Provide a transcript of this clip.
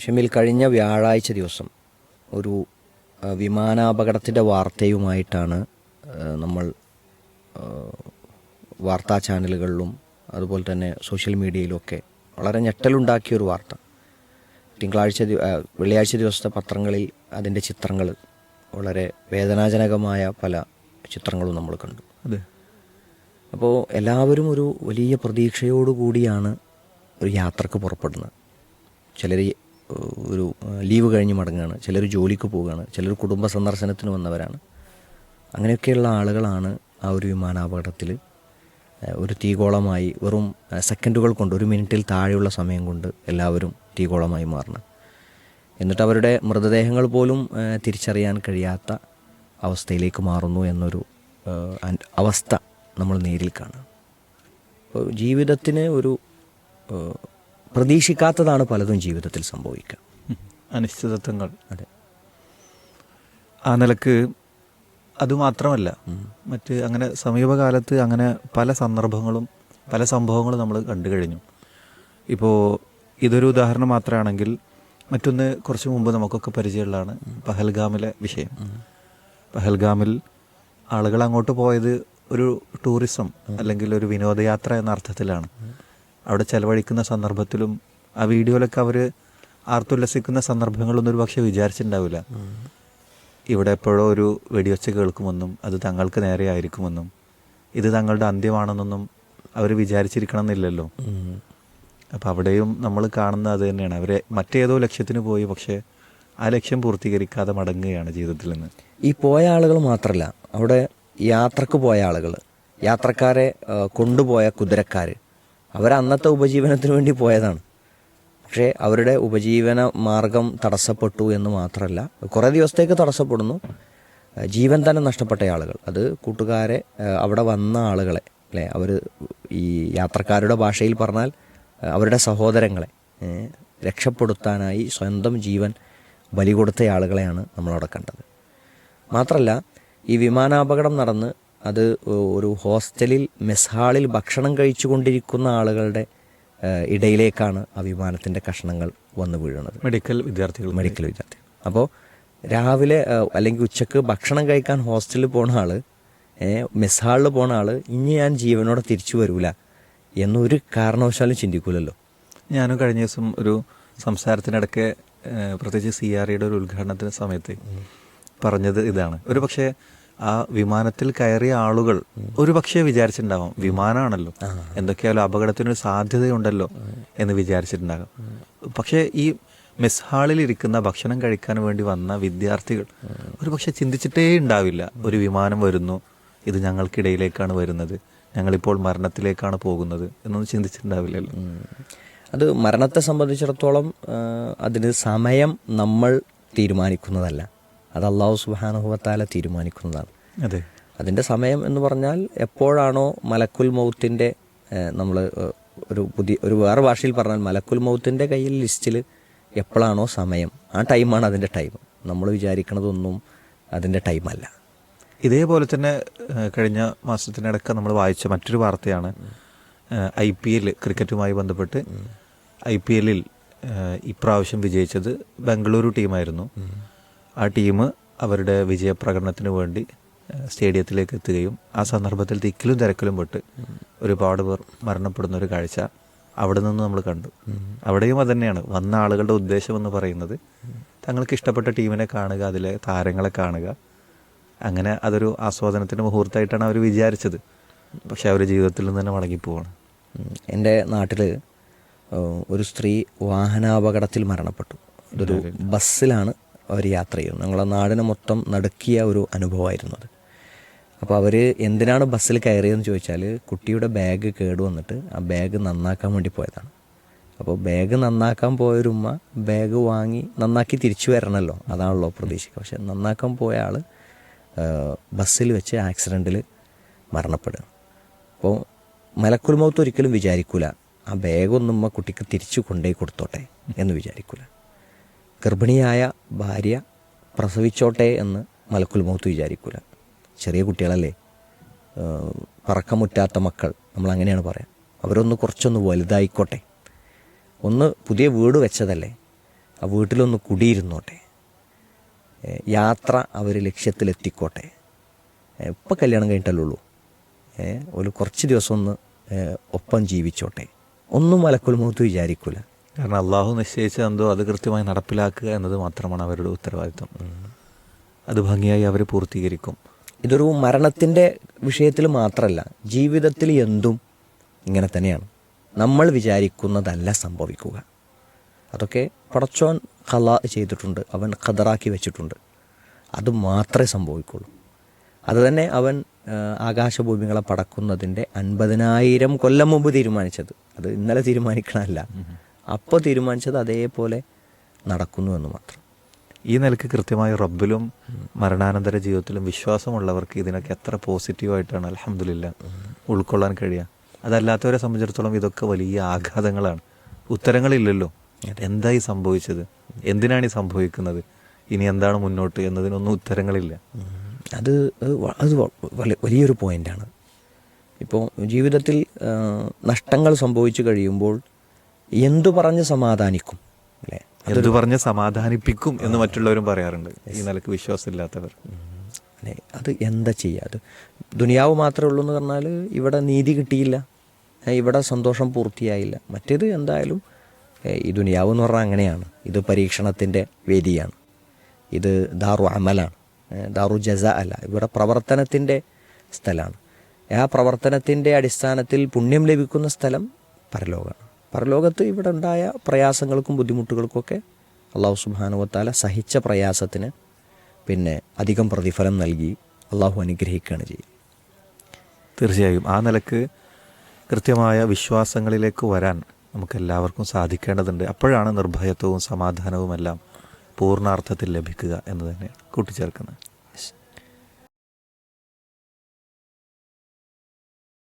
ഷമിൽ കഴിഞ്ഞ വ്യാഴാഴ്ച ദിവസം ഒരു വിമാനാപകടത്തിന്റെ വാർത്തയുമായിട്ടാണ് നമ്മൾ വാർത്താ ചാനലുകളിലും അതുപോലെ തന്നെ സോഷ്യൽ മീഡിയയിലുമൊക്കെ വളരെ ഞെട്ടലുണ്ടാക്കിയൊരു വാർത്ത. തിങ്കളാഴ്ച വെള്ളിയാഴ്ച ദിവസത്തെ പത്രങ്ങളിൽ അതിന്റെ ചിത്രങ്ങൾ വളരെ വേദനാജനകമായ പല ചിത്രങ്ങളും നമ്മൾ കണ്ടു. അതെ. അപ്പോൾ എല്ലാവരും ഒരു വലിയ പ്രതീക്ഷയോടുകൂടിയാണ് ഒരു യാത്രയ്ക്ക് പുറപ്പെടുന്നത്. ചിലർ ഒരു ലീവ് കഴിഞ്ഞ് മടങ്ങുകയാണ് ചിലർ ജോലിക്ക് പോവുകയാണ്. ചിലർ കുടുംബ സന്ദർശനത്തിന് വന്നവരാണ്. അങ്ങനെയൊക്കെയുള്ള ആളുകളാണ് ആ ഒരു വിമാനാപകടത്തിൽ ഒരു തീകോളമായി വെറും സെക്കൻഡുകൾ കൊണ്ട് ഒരു മിനിറ്റിൽ താഴെയുള്ള സമയം കൊണ്ട് എല്ലാവരും തീകോളമായി മാറണം. എന്നിട്ട് അവരുടെ മൃതദേഹങ്ങൾ പോലും തിരിച്ചറിയാൻ കഴിയാത്ത അവസ്ഥയിലേക്ക് മാറുന്നു എന്നൊരു അവസ്ഥ നമ്മൾ നേരിൽ കാണാം. ജീവിതത്തിന് ഒരു പ്രതീക്ഷിക്കാത്തതാണ് പലതും ജീവിതത്തിൽ സംഭവിക്കുക. അനിശ്ചിതത്വങ്ങൾ. അതെ. ആ നിലയ്ക്ക് അതുമാത്രമല്ല മറ്റ് അങ്ങനെ സമീപകാലത്ത് അങ്ങനെ പല സന്ദർഭങ്ങളും പല സംഭവങ്ങളും നമ്മൾ കണ്ടു കഴിഞ്ഞു. ഇപ്പോൾ ഇതൊരു ഉദാഹരണം മാത്രമാണെങ്കിൽ മറ്റൊന്ന് കുറച്ച് മുമ്പ് നമുക്കൊക്കെ പരിചയമുള്ളതാണ് പഹൽഗാമിലെ വിഷയം. പഹൽഗാമിൽ ആളുകൾ അങ്ങോട്ട് പോയത് ഒരു ടൂറിസം അല്ലെങ്കിൽ ഒരു വിനോദയാത്ര എന്ന അർത്ഥത്തിലാണ്. അവിടെ ചെലവഴിക്കുന്ന സന്ദർഭത്തിലും ആ വീഡിയോയിലൊക്കെ അവർ ആർത്തുല്ലസിക്കുന്ന സന്ദർഭങ്ങളൊന്നും ഒരു പക്ഷേ വിചാരിച്ചിട്ടുണ്ടാവില്ല. ഇവിടെ എപ്പോഴോ ഒരു വെടിവെച്ച് കേൾക്കുമെന്നും അത് തങ്ങൾക്ക് നേരെയായിരിക്കുമെന്നും ഇത് തങ്ങളുടെ അന്ത്യമാണെന്നൊന്നും അവർ വിചാരിച്ചിരിക്കണം എന്നില്ലല്ലോ അപ്പം അവിടെയും നമ്മൾ കാണുന്ന അത് തന്നെയാണ്. അവരെ മറ്റേതോ ലക്ഷ്യത്തിന് പോയി പക്ഷേ ആ ലക്ഷ്യം പൂർത്തീകരിക്കാതെ മടങ്ങുകയാണ് ജീവിതത്തിൽ നിന്ന്. ഈ പോയ ആളുകൾ മാത്രമല്ല അവിടെ യാത്രയ്ക്ക് പോയ ആളുകൾ യാത്രക്കാരെ കൊണ്ടുപോയ കുതിരക്കാർ അവർ അന്നത്തെ ഉപജീവനത്തിന് വേണ്ടി പോയതാണ്. പക്ഷേ അവരുടെ ഉപജീവന മാർഗം തടസ്സപ്പെട്ടു എന്ന് മാത്രമല്ല കുറേ ദിവസത്തേക്ക് തടസ്സപ്പെടുന്നു. ജീവൻ തന്നെ നഷ്ടപ്പെട്ട ആളുകൾ. അത് കൂട്ടുകാരെ അവിടെ വന്ന ആളുകളെ അല്ലേ? അവർ ഈ യാത്രക്കാരുടെ ഭാഷയിൽ പറഞ്ഞാൽ അവരുടെ സഹോദരങ്ങളെ രക്ഷപ്പെടുത്താനായി സ്വന്തം ജീവൻ ബലി കൊടുത്ത ആളുകളെയാണ് നമ്മളവിടെ കണ്ടത്. മാത്രമല്ല ഈ വിമാനാപകടം നടന്ന് അത് ഒരു ഹോസ്റ്റലിൽ മെസ് ഹാളിൽ ഭക്ഷണം കഴിച്ചുകൊണ്ടിരിക്കുന്ന ആളുകളുടെ ഇടയിലേക്കാണ് ആ വിമാനത്തിന്റെ കഷ്ണങ്ങൾ വന്നു വീഴുന്നത്. മെഡിക്കൽ വിദ്യാർത്ഥികൾ. മെഡിക്കൽ വിദ്യാർത്ഥികൾ അപ്പോൾ രാവിലെ അല്ലെങ്കിൽ ഉച്ചയ്ക്ക് ഭക്ഷണം കഴിക്കാൻ ഹോസ്റ്റലിൽ പോണ ആൾ മെസ്ഹാളിൽ മെസ് ഹാളിൽ പോണ ആൾ ഇനി ഞാൻ ജീവനോടെ തിരിച്ചു വരൂല എന്നൊരു കാരണവശാലും ചിന്തിക്കൂലല്ലോ. ഞാനും കഴിഞ്ഞ ദിവസം ഒരു സംസാരത്തിനിടയ്ക്ക് പ്രത്യേകിച്ച് സി ആർ ഇയുടെ ഒരു ഉദ്ഘാടനത്തിന് സമയത്ത് പറഞ്ഞത് ഇതാണ്. ഒരു പക്ഷേ ആ വിമാനത്തിൽ കയറിയ ആളുകൾ ഒരു പക്ഷേ വിചാരിച്ചിട്ടുണ്ടാവും വിമാനമാണല്ലോ എന്തൊക്കെയായാലും അപകടത്തിനൊരു സാധ്യതയുണ്ടല്ലോ എന്ന് വിചാരിച്ചിട്ടുണ്ടാകും. പക്ഷേ ഈ മെസ് ഹാളിൽ ഇരിക്കുന്ന ഭക്ഷണം കഴിക്കാൻ വേണ്ടി വന്ന വിദ്യാർത്ഥികൾ ഒരു പക്ഷെ ചിന്തിച്ചിട്ടേ ഉണ്ടാവില്ല ഒരു വിമാനം വരുന്നു ഇത് ഞങ്ങൾക്കിടയിലേക്കാണ് വരുന്നത് ഞങ്ങളിപ്പോൾ മരണത്തിലേക്കാണ് പോകുന്നത് എന്നൊന്നും ചിന്തിച്ചിട്ടുണ്ടാവില്ലല്ലോ. അത് മരണത്തെ സംബന്ധിച്ചിടത്തോളം അതിന് സമയം നമ്മൾ തീരുമാനിക്കുന്നതല്ല. അത് അള്ളാഹു സുബാനുഭവത്താല തീരുമാനിക്കുന്നതാണ്. അതെ. അതിന്റെ സമയം എന്ന് പറഞ്ഞാൽ എപ്പോഴാണോ മലക്കുൽ മൗത്തിന്റെ നമ്മൾ ഒരു പുതിയ ഒരു വേറെ ഭാഷയിൽ പറഞ്ഞാൽ മലക്കുൽ മൗത്തിന്റെ കയ്യിൽ ലിസ്റ്റിൽ എപ്പോഴാണോ സമയം ആ ടൈമാണ് അതിന്റെ ടൈം. നമ്മൾ വിചാരിക്കണതൊന്നും അതിന്റെ ടൈമല്ല. ഇതേപോലെ തന്നെ കഴിഞ്ഞ മാസത്തിനിടയ്ക്ക് നമ്മൾ വായിച്ച മറ്റൊരു വാർത്തയാണ് ഐ പി എൽ ക്രിക്കറ്റുമായി ബന്ധപ്പെട്ട് ഐ പി എല്ലിൽ ഇപ്രാവശ്യം വിജയിച്ചത് ബംഗളൂരു ടീമായിരുന്നു. ആ ടീം അവരുടെ വിജയപ്രകടനത്തിന് വേണ്ടി സ്റ്റേഡിയത്തിലേക്ക് എത്തുകയും ആ സന്ദർഭത്തിൽ തിക്കിലും തിരക്കിലും പെട്ട് ഒരുപാട് പേർ മരണപ്പെടുന്ന ഒരു കാഴ്ച അവിടെ നിന്ന് നമ്മൾ കണ്ടു. അവിടെയും അത് തന്നെയാണ് വന്ന ആളുകളുടെ ഉദ്ദേശം എന്ന് പറയുന്നത് തങ്ങൾക്ക് ഇഷ്ടപ്പെട്ട ടീമിനെ കാണുക അതിലെ താരങ്ങളെ കാണുക. അങ്ങനെ അതൊരു ആസ്വാദനത്തിന്റെ മുഹൂർത്തമായിട്ടാണ് അവർ വിചാരിച്ചത്. പക്ഷെ അവർ ജീവിതത്തിൽ നിന്ന് തന്നെ മടങ്ങിപ്പോവാണ്. എന്റെ നാട്ടിൽ ഒരു സ്ത്രീ വാഹനാപകടത്തിൽ മരണപ്പെട്ടു. ഇതൊരു ബസ്സിലാണ് അവർ യാത്ര ചെയ്തു ഞങ്ങളെ നാടിനെ മൊത്തം നടുക്കിയ ഒരു അനുഭവമായിരുന്നു അത്. അപ്പോൾ അവർ എന്തിനാണ് ബസ്സിൽ കയറിയതെന്ന് ചോദിച്ചാൽ കുട്ടിയുടെ ബാഗ് കേട് വന്നിട്ട് ആ ബാഗ് നന്നാക്കാൻ വേണ്ടി പോയതാണ്. അപ്പോൾ ബാഗ് നന്നാക്കാൻ പോയൊരുമ്മ ബാഗ് വാങ്ങി നന്നാക്കി തിരിച്ചു വരണമല്ലോ. അതാണല്ലോ പ്രതീക്ഷിക്കുക. പക്ഷെ നന്നാക്കാൻ പോയ ആൾ ബസ്സിൽ വെച്ച് ആക്സിഡന്റിൽ മരണപ്പെടുക അപ്പോൾ മലക്കുൽമൗത്ത് ഒരിക്കലും വിചാരിക്കൂല ആ ബാഗൊന്നും ഉമ്മ കുട്ടിക്ക് തിരിച്ചു കൊണ്ടേ കൊടുത്തോട്ടെ എന്ന് വിചാരിക്കൂല. ഗർഭിണിയായ ഭാര്യ പ്രസവിച്ചോട്ടെ എന്ന് മലക്കുൽ മൗത്ത് വിചാരിക്കൂല. ചെറിയ കുട്ടികളല്ലേ. പറക്കമുറ്റാത്ത മക്കൾ നമ്മൾ അങ്ങനെയാണ് പറയാം. അവരൊന്ന് കുറച്ചൊന്ന് വലുതായിക്കോട്ടെ. ഒന്ന് പുതിയ വീട് വെച്ചതല്ലേ. ആ വീട്ടിലൊന്ന് കുടിയിരുന്നോട്ടെ. യാത്ര അവർ ലക്ഷ്യത്തിലെത്തിക്കോട്ടെ. ഇപ്പം കല്യാണം കഴിഞ്ഞിട്ടല്ലേ ഉള്ളൂ. ഒരു കുറച്ച് ദിവസം ഒന്ന് ഒപ്പം ജീവിച്ചോട്ടെ. ഒന്നും മലക്കുൽ മുഖത്ത് വിചാരിക്കൂല. കാരണം അള്ളാഹു നിശ്ചയിച്ചത് എന്തോ അത് കൃത്യമായി നടപ്പിലാക്കുക എന്നത് മാത്രമാണ് അവരുടെ ഉത്തരവാദിത്വം. അത് ഭംഗിയായി അവർ പൂർത്തീകരിക്കും. ഇതൊരു മരണത്തിന്റെ വിഷയത്തിൽ മാത്രമല്ല ജീവിതത്തിൽ എന്തും ഇങ്ങനെ തന്നെയാണ്. നമ്മൾ വിചാരിക്കുന്നതല്ല സംഭവിക്കുക. അതൊക്കെ പടച്ചോൻ ഖലാ ചെയ്തിട്ടുണ്ട് അവൻ ഖദറാക്കി വെച്ചിട്ടുണ്ട്. അത് മാത്രമേ സംഭവിക്കുള്ളൂ. അതുതന്നെ അവൻ ആകാശഭൂമികളെ പടക്കുന്നതിന്റെ അൻപതിനായിരം കൊല്ലം മുമ്പ് തീരുമാനിച്ചത്. അത് ഇന്നലെ തീരുമാനിക്കണമല്ല അപ്പോൾ തീരുമാനിച്ചത് അതേപോലെ നടക്കുന്നു എന്ന് മാത്രം. ഈ നിലയ്ക്ക് കൃത്യമായി റബ്ബിലും മരണാനന്തര ജീവിതത്തിലും വിശ്വാസമുള്ളവർക്ക് ഇതിനൊക്കെ എത്ര പോസിറ്റീവായിട്ടാണ് അലഹമില്ല ഉൾക്കൊള്ളാൻ കഴിയുക. അതല്ലാത്തവരെ സംബന്ധിച്ചിടത്തോളം ഇതൊക്കെ വലിയ ആഘാതങ്ങളാണ്. ഉത്തരങ്ങളില്ലല്ലോ. എന്തായി സംഭവിച്ചത്? എന്തിനാണ് ഈ സംഭവിക്കുന്നത്? ഇനി എന്താണ് മുന്നോട്ട് എന്നതിനൊന്നും ഉത്തരങ്ങളില്ല. അത് അത് വലിയ വലി- വലിയൊരു പോയിന്റാണ് ഇപ്പോൾ ജീവിതത്തിൽ നഷ്ടങ്ങൾ സംഭവിച്ചു കഴിയുമ്പോൾ എന്തു പറഞ്ഞ് സമാധാനിക്കും? അല്ലേ? എന്തു പറഞ്ഞ് സമാധാനിപ്പിക്കും എന്ന് മറ്റുള്ളവരും പറയാറുണ്ട്. ഈ നിലയ്ക്ക് വിശ്വാസമില്ലാത്തവർ. അല്ലേ? അത് എന്താ ചെയ്യുക? അത് ദുനിയാവ് മാത്രമേ ഉള്ളൂ എന്ന് പറഞ്ഞാൽ ഇവിടെ നീതി കിട്ടിയില്ല. ഇവിടെ സന്തോഷം പൂർത്തിയായില്ല. മറ്റേത് എന്തായാലും ഈ ദുനിയാവ് എന്ന് പറഞ്ഞാൽ അങ്ങനെയാണ്. ഇത് പരീക്ഷണത്തിന്റെ വേദിയാണ്. ഇത് ദാറു അമലാണ്. ദാറു ജസ അല്ല. ഇവിടെ പ്രവർത്തനത്തിന്റെ സ്ഥലമാണ്. ആ പ്രവർത്തനത്തിന്റെ അടിസ്ഥാനത്തിൽ പുണ്യം ലഭിക്കുന്ന സ്ഥലം പരലോകമാണ്. പരലോകത്ത് ഇവിടെ ഉണ്ടായ പ്രയാസങ്ങൾക്കും ബുദ്ധിമുട്ടുകൾക്കൊക്കെ അള്ളാഹു സുബാനുവത്താല സഹിച്ച പ്രയാസത്തിന് പിന്നെ അധികം പ്രതിഫലം നൽകി അള്ളാഹു അനുഗ്രഹിക്കുകയാണ് ചെയ്യും തീർച്ചയായും ആ നിലയ്ക്ക് കൃത്യമായ വിശ്വാസങ്ങളിലേക്ക് വരാൻ നമുക്ക് എല്ലാവർക്കും സാധിക്കേണ്ടതുണ്ട്. അപ്പോഴാണ് നിർഭയത്വവും സമാധാനവും എല്ലാം പൂർണാർത്ഥത്തിൽ ലഭിക്കുക എന്ന് തന്നെ കൂട്ടിച്ചേർക്കുന്നത്.